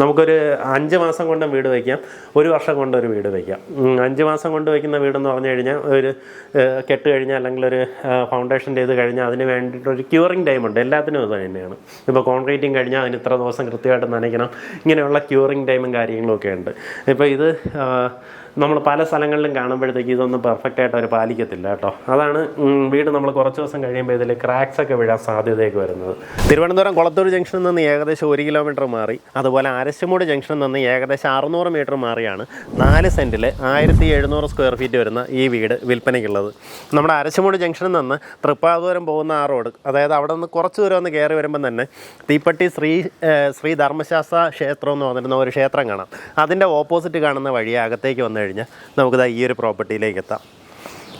നമുക്കൊരു അഞ്ച് മാസം കൊണ്ട് വീട് വയ്ക്കാം ഒരു വർഷം കൊണ്ട് ഒരു വീട് വയ്ക്കാം. അഞ്ച് മാസം കൊണ്ട് വയ്ക്കുന്ന വീടെന്ന് പറഞ്ഞു കഴിഞ്ഞാൽ ഒരു കെട്ട് കഴിഞ്ഞാൽ അല്ലെങ്കിൽ ഒരു ഫൗണ്ടേഷൻ ചെയ്ത് കഴിഞ്ഞാൽ അതിന് വേണ്ടിയിട്ട് ഒരു ക്യൂറിങ് ടൈം ഉണ്ട്. എല്ലാത്തിനും ഇത് തന്നെയാണ്. ഇപ്പോൾ കോൺക്രീറ്റിങ് കഴിഞ്ഞാൽ അതിന് ഇത്ര ദിവസം കൃത്യമായിട്ട് നനയ്ക്കണം. ഇങ്ങനെയുള്ള ക്യൂറിങ് ടൈമും കാര്യങ്ങളും ഒക്കെ ഉണ്ട്. ഇപ്പോൾ ഇത് നമ്മൾ പല സ്ഥലങ്ങളിലും കാണുമ്പോഴത്തേക്ക് ഇതൊന്നും പെർഫെക്റ്റ് ആയിട്ട് അവർ പാലിക്കത്തില്ല കേട്ടോ. അതാണ് വീട് നമ്മൾ കുറച്ച് ദിവസം കഴിയുമ്പോൾ ഇതിൽ ക്രാക്സ് ഒക്കെ വീഴാൻ സാധ്യതയൊക്കെ വരുന്നത്. തിരുവനന്തപുരം കുളത്തൂർ ജംഗ്ഷനിൽ നിന്ന് ഏകദേശം ഒരു കിലോമീറ്റർ മാറി അതുപോലെ അരശമൂട് ജംഗ്ഷനിൽ നിന്ന് ഏകദേശം അറുന്നൂറ് മീറ്റർ മാറിയാണ് നാല് സെന്റിൽ ആയിരത്തി എഴുന്നൂറ് സ്ക്വയർ ഫീറ്റ് വരുന്ന ഈ വീട് വിൽപ്പനയ്ക്കുള്ളത്. നമ്മുടെ അരശമൂട് ജംഗ്ഷനിൽ നിന്ന് തൃപ്പാതൂരം പോകുന്ന ആ റോഡ് അതായത് അവിടെ നിന്ന് കുറച്ച് ദൂരം ഒന്ന് കയറി വരുമ്പം തന്നെ തീപ്പട്ടി ശ്രീ ശ്രീ ധർമ്മശാസ്ത്ര ക്ഷേത്രം എന്ന് പറഞ്ഞിരുന്ന ഒരു ക്ഷേത്രം കാണാം. അതിന്റെ ഓപ്പോസിറ്റ് കാണുന്ന വഴി അകത്തേക്ക് വന്നു കഴിഞ്ഞാൽ നമുക്കിതാ ഈ ഒരു പ്രോപ്പർട്ടിയിലേക്ക് എത്താം.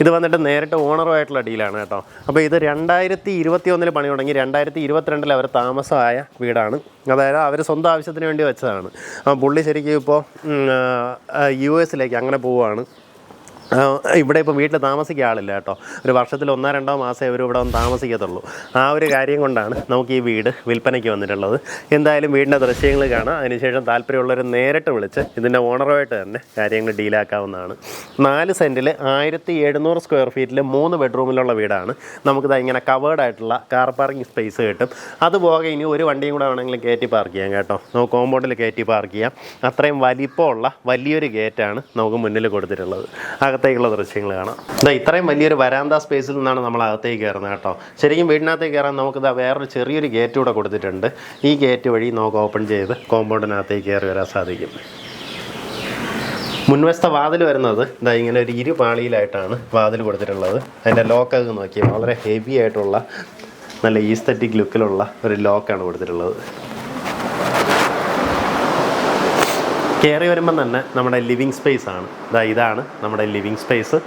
ഇത് വന്നിട്ട് നേരിട്ട് ഓണറുമായിട്ടുള്ള ഡീലാണ് കേട്ടോ. അപ്പോൾ ഇത് രണ്ടായിരത്തി ഇരുപത്തി ഒന്നിൽ പണി തുടങ്ങി രണ്ടായിരത്തി ഇരുപത്തിരണ്ടിൽ അവർ താമസമായ വീടാണ്. അതായത് അവർ സ്വന്തം ആവശ്യത്തിന് വേണ്ടി വെച്ചതാണ്. പുള്ളി ശരിക്കും ഇപ്പോൾ യു എസിലേക്ക് അങ്ങനെ പോവുകയാണ്. ഇവിടെ ഇപ്പം വീട്ടിൽ താമസിക്കുക ആളില്ല കേട്ടോ. ഒരു വർഷത്തിൽ ഒന്നോ രണ്ടോ മാസമേ ഇവർ ഇവിടെ ഒന്ന് താമസിക്കത്തുള്ളൂ. ആ ഒരു കാര്യം കൊണ്ടാണ് നമുക്ക് ഈ വീട് വിൽപ്പനയ്ക്ക് വന്നിട്ടുള്ളത്. എന്തായാലും വീടിന്റെ ദൃശ്യങ്ങൾ കാണാം. അതിനുശേഷം താല്പര്യമുള്ളവർ നേരിട്ട് വിളിച്ച് ഇതിന്റെ ഓണറുമായിട്ട് തന്നെ കാര്യങ്ങൾ ഡീലാക്കാവുന്നതാണ്. നാല് സെന്റിൽ ആയിരത്തി എഴുന്നൂറ് സ്ക്വയർ ഫീറ്റിൽ മൂന്ന് ബെഡ്റൂമിലുള്ള വീടാണ്. നമുക്കിത് ഇങ്ങനെ കവേർഡ് ആയിട്ടുള്ള കാർ പാർക്കിംഗ് സ്പേസ് കിട്ടും. അതുപോകെ ഇനി ഒരു വണ്ടിയും കൂടെ വേണമെങ്കിലും കയറ്റി പാർക്ക് ചെയ്യാം കേട്ടോ. നമുക്ക് കോമ്പൗണ്ടിൽ കയറ്റി പാർക്ക് ചെയ്യാം. അത്രയും വലിപ്പമുള്ള വലിയൊരു ഗേറ്റാണ് നമുക്ക് മുന്നിൽ കൊടുത്തിട്ടുള്ളത്. അകത്തേക്കുള്ള ദൃശ്യങ്ങൾ കാണാം. ഇതാ ഇത്രയും വലിയൊരു വരാന്ത സ്പേസിൽ നിന്നാണ് നമ്മൾ അകത്തേക്ക് കയറുന്നത് കേട്ടോ. ശരിക്കും വീടിനകത്തേക്ക് കയറാൻ നമുക്ക് ഇതാ വേറൊരു ചെറിയൊരു ഗേറ്റ് കൂടെ കൊടുത്തിട്ടുണ്ട്. ഈ ഗേറ്റ് വഴി നമുക്ക് ഓപ്പൺ ചെയ്ത് കോമ്പൗണ്ടിനകത്തേക്ക് കയറി വരാൻ സാധിക്കും. മുൻവശത്ത വാതിൽ വരുന്നത് ഇതാ ഇങ്ങനെ ഒരു ഇരുപാളിയിലായിട്ടാണ് വാതിൽ കൊടുത്തിട്ടുള്ളത്. അതിന്റെ ലോക്കൊക്കെ നോക്കി വളരെ ഹെവി ആയിട്ടുള്ള നല്ല ഈസ്തറ്റിക് ലുക്കിലുള്ള ഒരു ലോക്കാണ് കൊടുത്തിട്ടുള്ളത്. കയറി വരുമ്പം തന്നെ നമ്മുടെ ലിവിങ് സ്പേസ് ആണ്. ഇതാ ഇതാണ് നമ്മുടെ ലിവിങ് സ്പേസ്.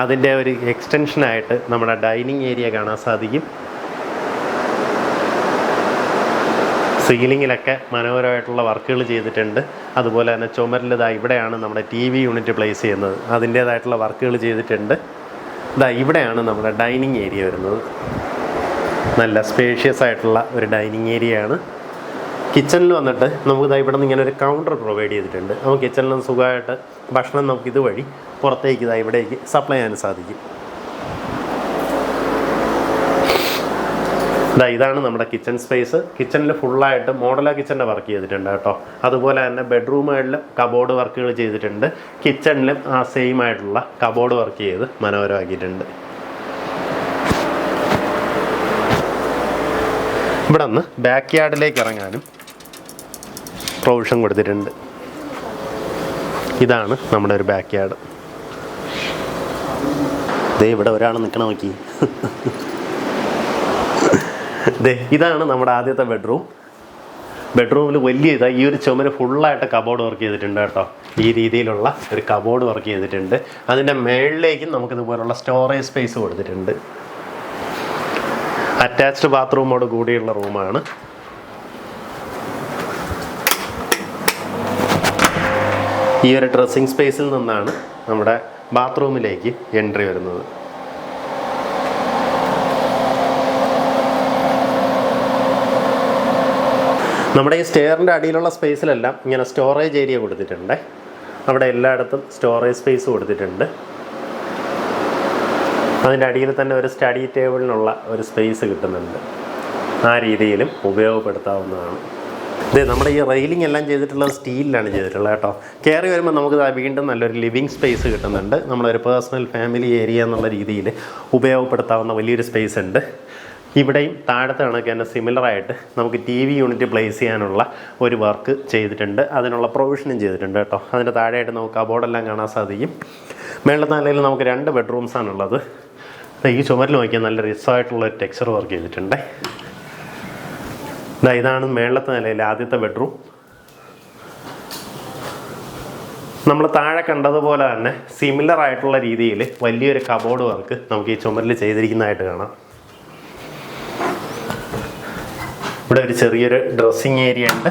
അതിന്റെ ഒരു എക്സ്റ്റൻഷനായിട്ട് നമ്മുടെ ഡൈനിങ് ഏരിയ കാണാൻ സാധിക്കും. സീലിങ്ങിലൊക്കെ മനോഹരമായിട്ടുള്ള വർക്കുകൾ ചെയ്തിട്ടുണ്ട്. അതുപോലെ തന്നെ ചുമരിലിതാ ഇവിടെയാണ് നമ്മുടെ ടി വി യൂണിറ്റ് പ്ലേസ് ചെയ്യുന്നത്. അതിന്റേതായിട്ടുള്ള വർക്കുകൾ ചെയ്തിട്ടുണ്ട്. ഇതാ ഇവിടെയാണ് നമ്മുടെ ഡൈനിങ് ഏരിയ വരുന്നത്. നല്ല സ്പേഷ്യസ് ആയിട്ടുള്ള ഒരു ഡൈനിങ് ഏരിയയാണ്. കിച്ചണിൽ വന്നിട്ട് നമുക്ക് ഇതാ ഇവിടെ നിന്ന് ഇങ്ങനെ ഒരു കൗണ്ടർ പ്രൊവൈഡ് ചെയ്തിട്ടുണ്ട്. നമുക്ക് കിച്ചണിൽ നിന്ന് സുഖമായിട്ട് ഭക്ഷണം നമുക്ക് ഇതുവഴി പുറത്തേക്ക് ഇതാ ഇവിടേക്ക് സപ്ലൈ ചെയ്യാൻ സാധിക്കും. ഇതാ ഇതാണ് നമ്മുടെ കിച്ചൺ സ്പേസ് കിച്ചണിൽ ഫുള്ളായിട്ട് മോഡല കിച്ചണിന്റെ വർക്ക് ചെയ്തിട്ടുണ്ട് കേട്ടോ. അതുപോലെ തന്നെ ബെഡ്റൂമുകളിലും കബോർഡ് വർക്കുകൾ ചെയ്തിട്ടുണ്ട്. കിച്ചണിലും ആ സെയിം ആയിട്ടുള്ള കബോർഡ് വർക്ക് ചെയ്ത് മനോഹരമാക്കിയിട്ടുണ്ട്. ഇവിടെ നിന്ന് ബാക്ക് യാർഡിലേക്ക് ഇറങ്ങാനും പ്രൊവിഷൻ കൊടുത്തിട്ടുണ്ട്. ഇതാണ് നമ്മുടെ ഒരു ബാക്ക് യാർഡ് ദേ ഇവിടെ ഒരാൾ നിൽക്കണ നോക്കി. ദേ ഇതാണ് നമ്മുടെ ആദ്യത്തെ ബെഡ്റൂം ബെഡ്റൂമിൽ വലിയ ഇതാ ഈ ഒരു ചുമര് ഫുള്ളായിട്ട് കബോർഡ് വർക്ക് ചെയ്തിട്ടുണ്ട് കേട്ടോ. ഈ രീതിയിലുള്ള ഒരു കബോർഡ് വർക്ക് ചെയ്തിട്ടുണ്ട്. അതിന്റെ മേളിലേക്കും നമുക്ക് ഇതുപോലുള്ള സ്റ്റോറേജ് സ്പേസ് കൊടുത്തിട്ടുണ്ട്. അറ്റാച്ച്ഡ് ബാത്റൂമോട് കൂടിയുള്ള റൂമാണ് ഈ ഒരു ഡ്രസ്സിങ് സ്പേസിൽ നിന്നാണ് നമ്മുടെ ബാത്റൂമിലേക്ക് എൻട്രി വരുന്നത്. നമ്മുടെ ഈ സ്റ്റെയറിന്റെ അടിയിലുള്ള സ്പേസിലെല്ലാം ഇങ്ങനെ സ്റ്റോറേജ് ഏരിയ കൊടുത്തിട്ടുണ്ട്. അവിടെ എല്ലായിടത്തും സ്റ്റോറേജ് സ്പേസ് കൊടുത്തിട്ടുണ്ട്. അതിന്റെ അടിയിൽ തന്നെ ഒരു സ്റ്റഡി ടേബിളിനുള്ള ഒരു സ്പേസ് കിട്ടുന്നുണ്ട്. ആ രീതിയിലും ഉപയോഗപ്പെടുത്താവുന്നതാണ്. ഇത് നമ്മുടെ ഈ റെയിലിംഗ് എല്ലാം ചെയ്തിട്ടുള്ളത് സ്റ്റീലിലാണ് ചെയ്തിട്ടുള്ളത് കേട്ടോ. കയറി വരുമ്പോൾ നമുക്ക് വീണ്ടും നല്ലൊരു ലിവിങ് സ്പേസ് കിട്ടുന്നുണ്ട്. നമ്മളൊരു പേഴ്സണൽ ഫാമിലി ഏരിയ എന്നുള്ള രീതിയിൽ ഉപയോഗപ്പെടുത്താവുന്ന വലിയൊരു സ്പേസ് ഉണ്ട്. ഇവിടെയും താഴത്തെ കണക്ക് തന്നെ സിമിലറായിട്ട് നമുക്ക് ടി വി യൂണിറ്റ് പ്ലേസ് ചെയ്യാനുള്ള ഒരു വർക്ക് ചെയ്തിട്ടുണ്ട്. അതിനുള്ള പ്രൊവിഷനും ചെയ്തിട്ടുണ്ട് കേട്ടോ. അതിന്റെ താഴെയായിട്ട് നമുക്ക് കബോർഡെല്ലാം കാണാൻ സാധിക്കും. മേളത്തെ നിലയിൽ നമുക്ക് രണ്ട് ബെഡ്റൂംസാണുള്ളത് ഈ ചുമരിൽ നോക്കിയാൽ നല്ല റിസായിട്ടുള്ള ടെക്സ്ചർ വർക്ക് ചെയ്തിട്ടുണ്ട്. ദാ ഇതാണ് മേളത്തെ നിലയിലെ ആദ്യത്തെ ബെഡ്റൂം നമ്മൾ താഴെ കണ്ടതുപോലെ തന്നെ സിമിലർ ആയിട്ടുള്ള രീതിയിൽ വലിയൊരു കബോർഡ് വർക്ക് നമുക്ക് ഈ ചുമരിൽ ചെയ്തിരിക്കുന്നതായിട്ട് കാണാം. ഇവിടെ ഒരു ചെറിയൊരു ഡ്രസ്സിങ് ഏരിയ ഉണ്ട്.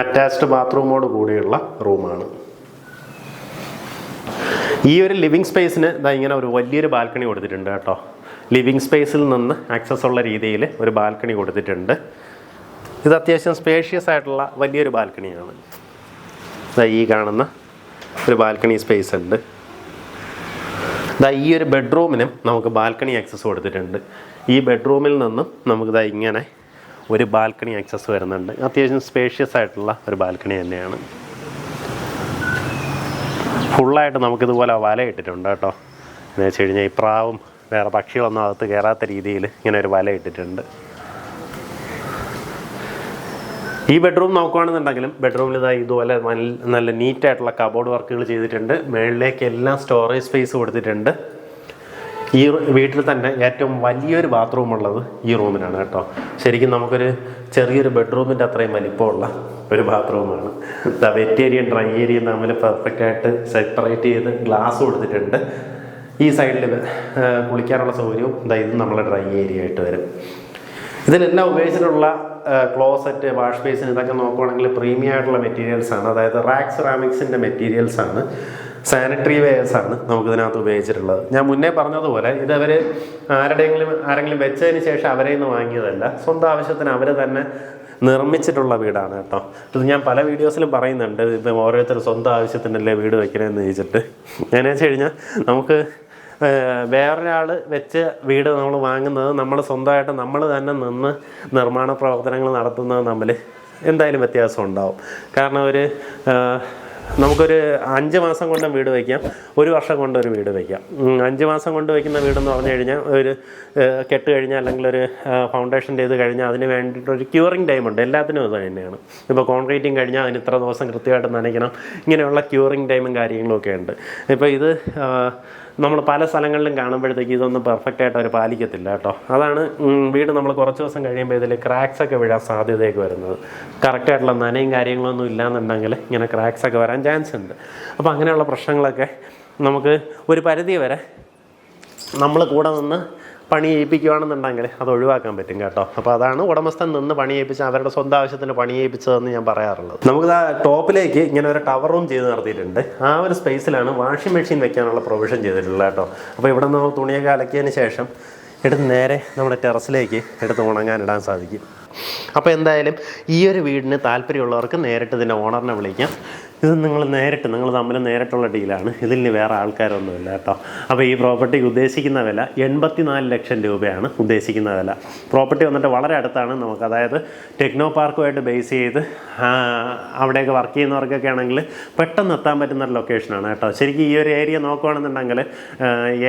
അറ്റാച്ച്ഡ് ബാത്റൂമോട് കൂടിയുള്ള റൂമാണ് ഈ ഒരു ലിവിങ് സ്പേസിന് ഇതാ ഇങ്ങനെ ഒരു വലിയൊരു ബാൽക്കണി കൊടുത്തിട്ടുണ്ട് കേട്ടോ. ലിവിങ് സ്പേസിൽ നിന്ന് ആക്സസ് ഉള്ള രീതിയിൽ ഒരു ബാൽക്കണി കൊടുത്തിട്ടുണ്ട്. ഇത് അത്യാവശ്യം സ്പേഷ്യസ് ആയിട്ടുള്ള വലിയൊരു ബാൽക്കണിയാണ് ദാ ഈ കാണുന്ന ഒരു ബാൽക്കണി സ്പേസ് ഉണ്ട്. ഇതാ ഈ ഒരു ബെഡ്റൂമിനും നമുക്ക് ബാൽക്കണി ആക്സസ് കൊടുത്തിട്ടുണ്ട്. ഈ ബെഡ്റൂമിൽ നിന്നും നമുക്ക് ദാ ഇങ്ങനെ ഒരു ബാൽക്കണി ആക്സസ് വരുന്നുണ്ട്. അത്യാവശ്യം സ്പേഷ്യസ് ആയിട്ടുള്ള ഒരു ബാൽക്കണി തന്നെയാണ്. ഫുള്ളായിട്ട് നമുക്കിതുപോലെ വല ഇട്ടിട്ടുണ്ട് കേട്ടോ. എന്ന് വെച്ച് കഴിഞ്ഞാൽ ഈ പ്രാവും വേറെ പക്ഷികളൊന്നും അകത്ത് കയറാത്ത രീതിയിൽ ഇങ്ങനെ ഒരു വല ഇട്ടിട്ടുണ്ട്. ഈ ബെഡ്റൂം നോക്കുകയാണെന്നുണ്ടെങ്കിലും ബെഡ്റൂമിൽ ഇതാ ഇതുപോലെ നല്ല നല്ല നീറ്റായിട്ടുള്ള കബോർഡ് വർക്കുകൾ ചെയ്തിട്ടുണ്ട്. മുകളിലേക്ക് എല്ലാം സ്റ്റോറേജ് സ്പേസ് കൊടുത്തിട്ടുണ്ട്. ഈ വീട്ടിൽ തന്നെ ഏറ്റവും വലിയൊരു ബാത്റൂം ഉള്ളത് ഈ റൂമിനാണ് കേട്ടോ. ശരിക്കും നമുക്കൊരു ചെറിയൊരു ബെഡ്റൂമിന്റെ അത്രയും വലിപ്പമുള്ള ഒരു ബാത്റൂമാണ് വെറ്റ് ഏരിയയും ഡ്രൈ ഏരിയയും തമ്മിൽ പെർഫെക്റ്റ് ആയിട്ട് സെപ്പറേറ്റ് ചെയ്ത് ഗ്ലാസ് കൊടുത്തിട്ടുണ്ട്. ഈ സൈഡിൽ കുളിക്കാനുള്ള സൗകര്യവും ഇതാ ഇത് നമ്മളെ ഡ്രൈ ഏരിയ ആയിട്ട് വരും. ഇതിലെല്ലാം ഉപയോഗിച്ചിട്ടുള്ള ക്ലോസറ്റ് വാഷ് ബേസിൻ ഇതൊക്കെ നോക്കുവാണെങ്കിൽ പ്രീമിയം ആയിട്ടുള്ള മെറ്റീരിയൽസ് ആണ്. അതായത് റാക്സ് റാമിക്സിന്റെ മെറ്റീരിയൽസ് ആണ്. സാനിറ്ററി വെയേഴ്സ് ആണ് നമുക്കിതിനകത്ത് ഉപയോഗിച്ചിട്ടുള്ളത്. ഞാൻ മുന്നേ പറഞ്ഞതുപോലെ ഇത് അവർ ആരുടെയെങ്കിലും ആരെങ്കിലും വെച്ചതിന് ശേഷം അവരെ നിന്ന് വാങ്ങിയതല്ല. സ്വന്തം ആവശ്യത്തിന് അവർ തന്നെ നിർമ്മിച്ചിട്ടുള്ള വീടാണ് കേട്ടോ. ഇത് ഞാൻ പല വീഡിയോസിലും പറയുന്നുണ്ട്. ഇപ്പം ഓരോരുത്തർ സ്വന്തം ആവശ്യത്തിനല്ലേ വീട് വെക്കണമെന്ന് ചോദിച്ചിട്ട്. ഞാൻ വെച്ച് കഴിഞ്ഞാൽ നമുക്ക് വേറൊരാൾ വെച്ച് വീട് നമ്മൾ വാങ്ങുന്നത് നമ്മൾ സ്വന്തമായിട്ട് നമ്മൾ തന്നെ നിന്ന് നിർമ്മാണ പ്രവർത്തനങ്ങൾ നടത്തുന്നത് തമ്മിൽ എന്തായാലും വ്യത്യാസം ഉണ്ടാവും. കാരണം ഒരു നമുക്കൊരു അഞ്ച് മാസം കൊണ്ട് വീട് വയ്ക്കാം ഒരു വർഷം കൊണ്ട് ഒരു വീട് വയ്ക്കാം. അഞ്ച് മാസം കൊണ്ട് വയ്ക്കുന്ന വീടെന്ന് പറഞ്ഞു കഴിഞ്ഞാൽ ഒരു കെട്ട് കഴിഞ്ഞാൽ അല്ലെങ്കിൽ ഒരു ഫൗണ്ടേഷൻ ചെയ്ത് കഴിഞ്ഞാൽ അതിന് വേണ്ടിയിട്ട് ഒരു ക്യൂറിങ് ടൈം ഉണ്ട്. എല്ലാത്തിനും ഇത് തന്നെയാണ്. ഇപ്പോൾ കോൺക്രീറ്റിങ് കഴിഞ്ഞാൽ അതിന് ഇത്ര ദിവസം കൃത്യമായിട്ട് നനയ്ക്കണം. ഇങ്ങനെയുള്ള ക്യൂറിങ് ടൈമും കാര്യങ്ങളൊക്കെ ഉണ്ട്. ഇപ്പോൾ ഇത് നമ്മൾ പല സ്ഥലങ്ങളിലും കാണുമ്പോഴത്തേക്ക് ഇതൊന്നും പെർഫെക്റ്റ് ആയിട്ട് അവർ പാലിക്കത്തില്ല കേട്ടോ. അതാണ് വീട് നമ്മൾ കുറച്ച് ദിവസം കഴിയുമ്പോൾ ഇതിൽ ക്രാക്സ് ഒക്കെ വീഴാൻ സാധ്യതയൊക്കെ വരുന്നത്. കറക്റ്റായിട്ടുള്ള നനയും കാര്യങ്ങളൊന്നും ഇല്ലാന്നുണ്ടെങ്കിൽ ഇങ്ങനെ ക്രാക്സ് ഒക്കെ വരാൻ ചാൻസ് ഉണ്ട്. അപ്പോൾ അങ്ങനെയുള്ള പ്രശ്നങ്ങളൊക്കെ നമുക്ക് ഒരു പരിധി വരെ നമ്മൾ കൂടെ നിന്ന് പണി ചെയ്യിപ്പിക്കുകയാണെന്നുണ്ടെങ്കിൽ അത് ഒഴിവാക്കാൻ പറ്റും കേട്ടോ. അപ്പോൾ അതാണ് ഉടമസ്ഥൻ നിന്ന് പണി ചെയ്യിപ്പിച്ച അവരുടെ സ്വന്തം ആവശ്യത്തിന് പണി ചെയ്യിപ്പിച്ചതെന്ന് ഞാൻ പറയാറുള്ളത്. നമുക്ക് ആ ടോപ്പിലേക്ക് ഇങ്ങനെ ഒരു ടവർ റൂം ചെയ്ത് നടത്തിയിട്ടുണ്ട്. ആ ഒരു സ്പേസിലാണ് വാഷിംഗ് മെഷീൻ വെക്കാനുള്ള പ്രൊവിഷൻ ചെയ്തിട്ടുള്ളത് കേട്ടോ. അപ്പോൾ ഇവിടെ നിന്ന് തുണിയൊക്കെ അലക്കിയതിന് ശേഷം എടുത്ത് നേരെ നമ്മുടെ ടെറസിലേക്ക് എടുത്ത് ഉണങ്ങാനിടാൻ സാധിക്കും. അപ്പോൾ എന്തായാലും ഈ ഒരു വീടിന് താല്പര്യമുള്ളവർക്ക് നേരിട്ട് ഇതിന്റെ ഓണറിനെ വിളിക്കാം. ഇത് നിങ്ങൾ നേരിട്ട് നിങ്ങൾ തമ്മിൽ നേരിട്ടുള്ള ഡീലാണ്. ഇതിൽ നിന്ന് വേറെ ആൾക്കാരൊന്നുമില്ല കേട്ടോ. അപ്പോൾ ഈ പ്രോപ്പർട്ടിക്ക് ഉദ്ദേശിക്കുന്ന വില എൺപത്തിനാല് ലക്ഷം രൂപയാണ് ഉദ്ദേശിക്കുന്ന വില. പ്രോപ്പർട്ടി വന്നിട്ട് വളരെ അടുത്താണ് നമുക്ക്. അതായത് ടെക്നോ പാർക്കുമായിട്ട് ബേസ് ചെയ്ത് അവിടെയൊക്കെ വർക്ക് ചെയ്യുന്നവർക്കൊക്കെ ആണെങ്കിൽ പെട്ടെന്ന് എത്താൻ പറ്റുന്ന ഒരു ലൊക്കേഷനാണ് കേട്ടോ. ശരിക്കും ഈ ഒരു ഏരിയ നോക്കുകയാണെന്നുണ്ടെങ്കിൽ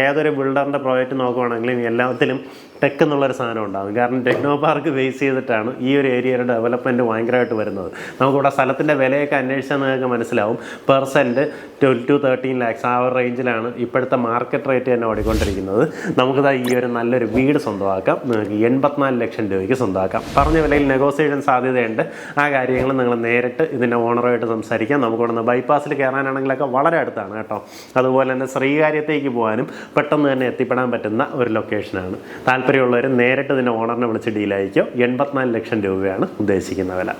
ഏതൊരു ബിൽഡറിന്റെ പ്രോജക്റ്റ് നോക്കുകയാണെങ്കിലും എല്ലാത്തിലും ടെക് എന്നുള്ളൊരു സാധനം ഉണ്ടാകും. കാരണം ടെക്നോ പാർക്ക് ബേസ് ചെയ്തിട്ടാണ് ഈ ഒരു ഏരിയയുടെ ഡെവലപ്മെന്റ് ഭയങ്കരമായിട്ട് വരുന്നത്. നമുക്കിവിടെ സ്ഥലത്തിന്റെ വിലയൊക്കെ അന്വേഷിച്ചാൽ നിങ്ങൾക്ക് മനസ്സിലാവും. Percent twelve to thirteen lakhs ആ ഒരു റേഞ്ചിലാണ് ഇപ്പോഴത്തെ മാർക്കറ്റ് റേറ്റ് തന്നെ ഓടിക്കൊണ്ടിരിക്കുന്നത്. നമുക്കിതാ ഈ ഒരു നല്ലൊരു വീട് സ്വന്തമാക്കാം. നിങ്ങൾക്ക് എൺപത്തിനാല് ലക്ഷം രൂപയ്ക്ക് സ്വന്തമാക്കാം. പറഞ്ഞ വിലയിൽ നെഗോസിയേഷൻ സാധ്യതയുണ്ട്. ആ കാര്യങ്ങൾ നിങ്ങൾ നേരിട്ട് ഇതിന്റെ ഓണറുമായിട്ട് സംസാരിക്കാം. നമുക്കിവിടെ നിന്ന് ബൈപ്പാസിൽ കയറാനാണെങ്കിലൊക്കെ വളരെ അടുത്താണ് കേട്ടോ. അതുപോലെ തന്നെ ശ്രീകാര്യത്തേക്ക് പോകാനും പെട്ടെന്ന് തന്നെ എത്തിപ്പെടാൻ പറ്റുന്ന ഒരു ലൊക്കേഷനാണ് താല്പര്യമുള്ളവർ നേരിട്ട് തന്നെ ഓണറിനെ വിളിച്ച് ഡീലായിരിക്കും എൺപത്തിനാല് ലക്ഷം രൂപയാണ് ഉദ്ദേശിക്കുന്ന വില.